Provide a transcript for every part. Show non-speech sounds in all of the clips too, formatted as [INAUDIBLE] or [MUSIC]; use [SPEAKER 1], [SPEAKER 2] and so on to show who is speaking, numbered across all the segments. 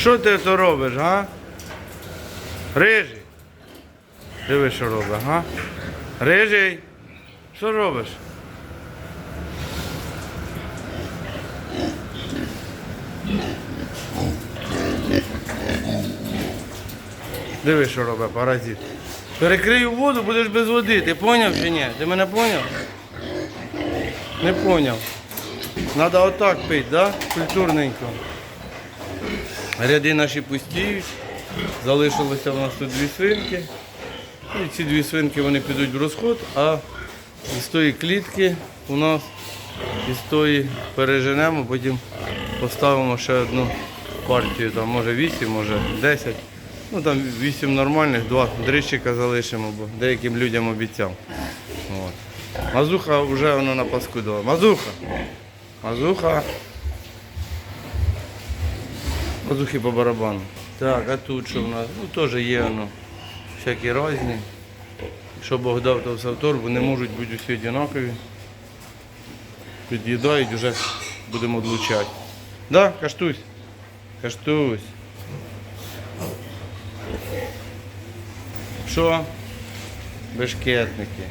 [SPEAKER 1] Що ти то робиш, га? Рижий. Диви, що робить, га? Рижий. Що робиш? Диви, що робить паразит. Перекрию воду, будеш без води. Ти поняв чи ні? Ти мене поняв? Не поняв. Надо отак пити, да? Культурненько. Ряди наші пустіють. Залишилося в нас тут дві свинки. І ці дві свинки вони підуть в розход, а із тої клітки у нас із тої переженемо, потім поставимо ще одну партію, там може 8, може 10. Ну там 8 нормальних, два дрищика залишимо, бо деяким людям обіцяв. Мазуха вже вона напаскудила. Мазуха! Мазуха. Мазухи по барабану. Так, а тут що в нас? Ну теж є воно. Всякі різні. Що Бог дав, то все в торбу, не можуть бути усі однакові. Під'їдають, вже будемо відлучати. Да, каштусь? Каштусь. Що? Бешкетники.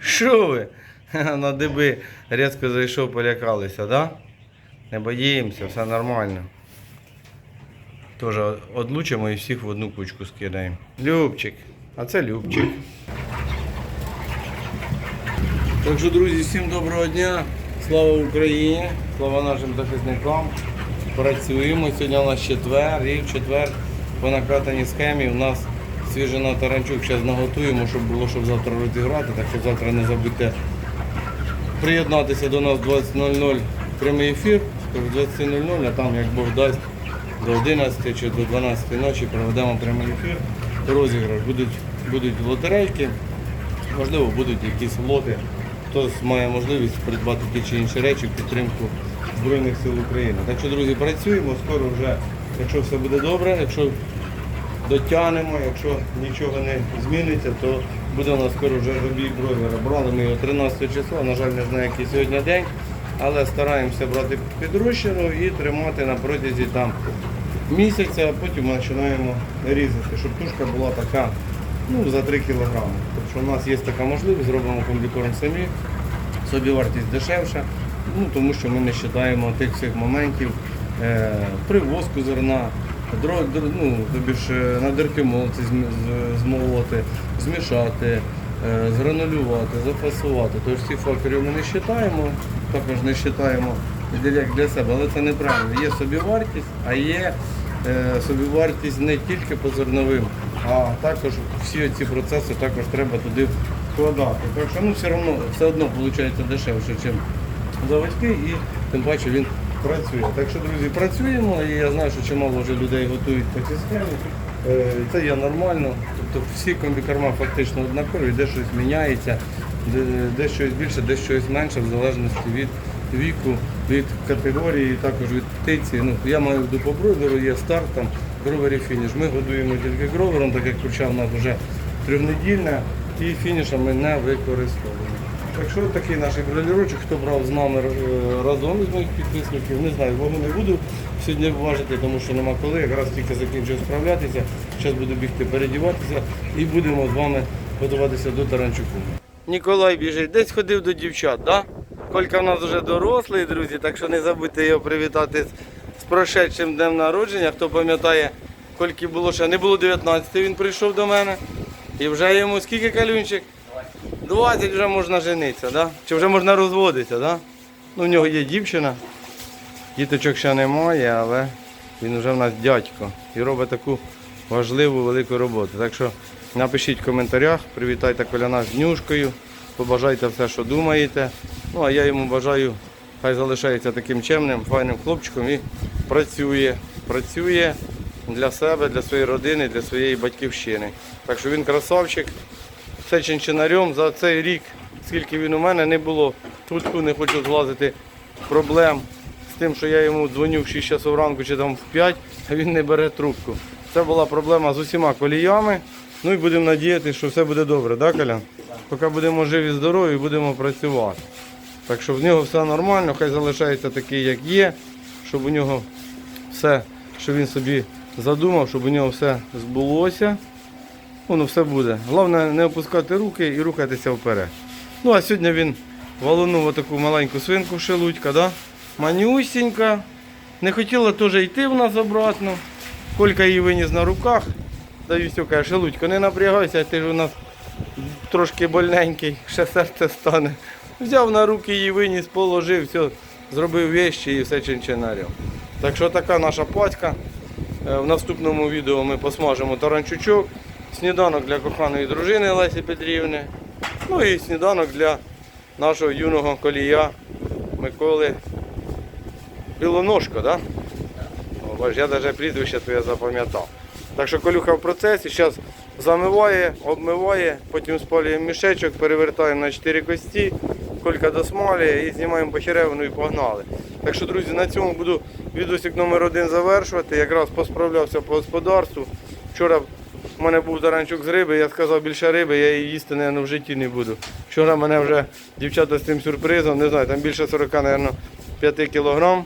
[SPEAKER 1] Що ви? [LAUGHS] На диби різко зайшов, полякалися, да? Не боїмося, все нормально. Теж одлучимо і всіх в одну кучку скидаємо. Любчик. А це Любчик. Так що, друзі, всім доброго дня. Слава Україні, слава нашим захисникам. Працюємо. Сьогодні у нас четвер, і в четвер по накатаній схемі у нас свіжина таранчук. Зараз наготуємо, щоб було, щоб завтра розіграти. Так що завтра не забудьте приєднатися до нас 20.00 прямий ефір, в 20.00, а там, як Бог дасть, до 11 чи до 12 ночі проведемо прямий ефір. Розіграш. Будуть, будуть лотерейки, можливо, будуть якісь лоти. Хтось має можливість придбати ті чи інші речі в підтримку Збройних сил України. Так що, друзі, працюємо, скоро вже, якщо все буде добре, якщо дотягнемо, якщо нічого не зміниться, то буде у нас скоро вже забій бройлера. Брали ми його 13 числа, на жаль, не знаю, який сьогодні день, але стараємося брати підрощену і тримати на протязі там місяця, а потім ми починаємо різати, щоб тушка була така ну, за 3 кг. Тобто у нас є така можливість, зробимо комбікорм самі, собівартість дешевша, ну, тому що ми не вважаємо тих всіх моментів е, привозку зерна, дро, ну, тобі ж е, на з- змолоти, змішати, е, згранулювати, зафасувати. Тож ці фактори ми не вважаємо, також не вважаємо як для себе, але це неправильно. Є собівартість, а є собівартість не тільки по зерновим, а також всі ці процеси також треба туди вкладати. Так що ну, все одно, все одно виходить дешевше, ніж заводський і тим паче він працює. Так що, друзі, працюємо і я знаю, що чимало вже людей готують схемі. Е, Це є нормально. Тобто всі комбікорма фактично однакові, де щось міняється, де щось більше, де щось менше, в залежності від віку, від категорії, також від птиці. Ну, я маю в виду є старт, там, гровер і фініш. Ми годуємо тільки гровером, так як курча в нас вже трьохнедільна, і фініша ми не використовуємо. Так що такий наш бройлерочок, хто брав з нами е, разом із моїх підписників, не знаю, вагу не буду сьогодні важити, тому що нема коли, якраз тільки закінчив справлятися, зараз буду бігти передіватися і будемо з вами готуватися до Таранчуку. Ніколай біжить, десь ходив до дівчат, да? Колька в нас вже дорослий, друзі, так що не забудьте його привітати з, з прошедшим днем народження. Хто пам'ятає, Кольки було ще не було 19, він прийшов до мене. І вже йому скільки калюнчик? 20 вже можна женитися, да? Чи вже можна розводитися, да? Ну, в нього є дівчина. Діточок ще немає, але він вже в нас дядько і робить таку важливу велику роботу. Так що напишіть в коментарях, привітайте Коляна з днюшкою, побажайте все, що думаєте. Ну а я йому бажаю, хай залишається таким чемним, файним хлопчиком і працює. Працює для себе, для своєї родини, для своєї батьківщини. Так що він красавчик, все чинчинарем за цей рік, скільки він у мене не було. Тут не хочу злазити проблем з тим, що я йому дзвоню в 6 часов ранку чи там в 5, а він не бере трубку. Це була проблема з усіма коліями. Ну і будемо надіятися, що все буде добре, так, Колян? Поки будемо живі, здорові, будемо працювати. Так що в нього все нормально, хай залишається такий, як є, щоб у нього все що він собі задумав, щоб у нього все збулося. Воно все буде. Головне не опускати руки і рухатися вперед. Ну а сьогодні він валунув таку маленьку свинку шелудька, да? манюсінька. Не хотіла теж йти в нас обратно. Колька її виніс на руках. Даю все, каже, шелудько, не напрягайся, ти ж у нас трошки больненький, ще серце стане. Взяв на руки її виніс, положив, все, зробив вещі і все чинчинарів. Так що така наша патька. Е, В наступному відео ми посмажемо таранчучок, сніданок для коханої дружини Лесі Петрівни, ну і сніданок для нашого юного колія Миколи Білоножка, да? О, бач, я навіть прізвище твоє запам'ятав. Так що колюха в процесі, зараз замиває, обмиває, потім спалюємо мішечок, перевертаємо на 4 кості, колька досмалює і знімаємо похеревину і погнали. Так що, друзі, на цьому буду відосик номер один завершувати. Якраз посправлявся по господарству. Вчора в мене був таранчук з риби, я сказав більше риби, я її їсти, мабуть, в житті не буду. Вчора мене вже дівчата з тим сюрпризом, не знаю, там більше 40, мабуть, 5 кілограм.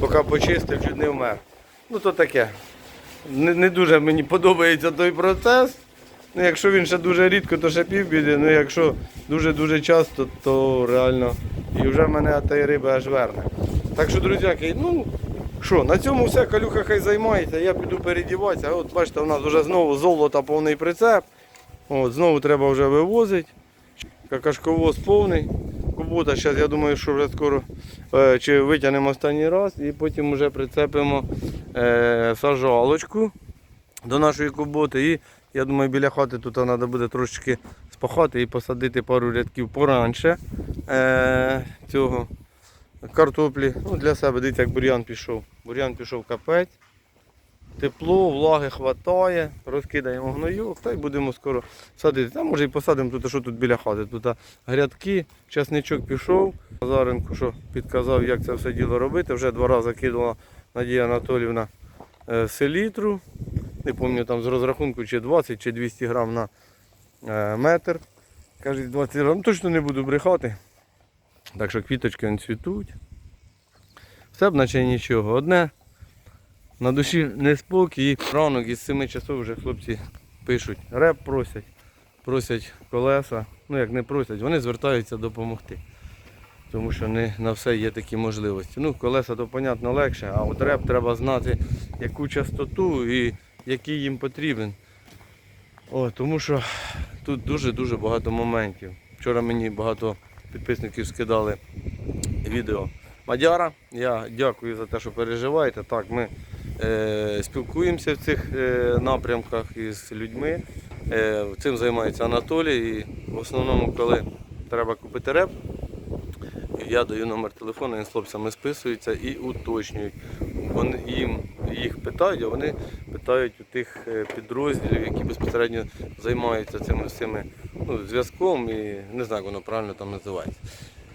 [SPEAKER 1] Поки почистив, чуть не вмер. Ну то таке. Не, не дуже мені подобається той процес. Ну, якщо він ще дуже рідко, то ще півбіди. Ну якщо дуже-дуже часто, то реально і вже мене та й риба аж верне. Так що, друзяки, ну що, на цьому все, калюха хай займається, я піду передіватися. От бачите, у нас вже знову золото повний прицеп. От, знову треба вже вивозити. Какашковоз повний. Кубота, зараз я думаю, що вже скоро е, чи витягнемо останній раз і потім вже прицепимо е, сажалочку до нашої куботи. І я думаю, біля хати тут треба буде трошечки спахати і посадити пару рядків поранше е, цього картоплі. Ну, для себе, дивіться, як бур'ян пішов. Бур'ян пішов капець. Тепло, влаги хватає, розкидаємо гнойок, та й будемо скоро садити. Та може і посадимо тут, що тут біля хати. Тут грядки, часничок пішов. Назаренко що підказав, як це все діло робити. Вже два рази кидала Надія Анатолівна е, селітру. Не пам'ятаю там з розрахунку чи 20 чи 200 грам на е, метр. Кажуть, 20 грам. Точно не буду брехати. Так що квіточки вони цвітуть. Все б наче нічого. Одне. На душі неспокій. Ранок із 7 часов вже хлопці пишуть, реп просять, просять колеса. Ну як не просять, вони звертаються допомогти. Тому що не на все є такі можливості. Ну, колеса то, понятно, легше, а от реп треба знати, яку частоту і який їм потрібен. О, тому що тут дуже-дуже багато моментів. Вчора мені багато підписників скидали відео Мадяра. Я дякую за те, що переживаєте. Так, ми е, спілкуємося в цих е, напрямках із людьми. Е, цим займається Анатолій. І в основному, коли треба купити реп, я даю номер телефону, він з хлопцями списується і уточнюють. Вони їм їх питають, а вони питають у тих е, підрозділів, які безпосередньо займаються цими всіми ну, зв'язком і не знаю, як воно правильно там називається.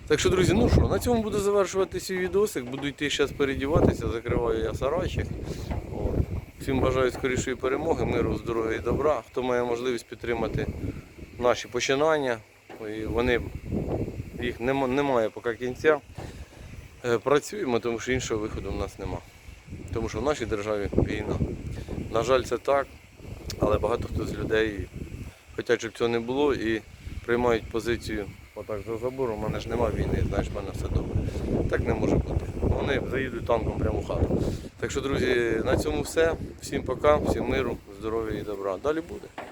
[SPEAKER 1] Так що, друзі, ну що, на цьому буду завершувати свій відосик, буду йти зараз передіватися, закриваю я сарайчик. Всім бажаю скорішої перемоги, миру, здоров'я і добра. Хто має можливість підтримати наші починання, вони їх немає поки кінця. Е, Працюємо, тому що іншого виходу в нас нема. Тому що в нашій державі війна. На жаль, це так, але багато хто з людей хочуть, щоб цього не було і приймають позицію отак за забором, у мене ж нема війни, знаєш, в мене все добре. Так не може бути. Вони заїдуть танком прямо в хату. Так що, друзі, на цьому все. Всім пока, всім миру, здоров'я і добра. Далі буде.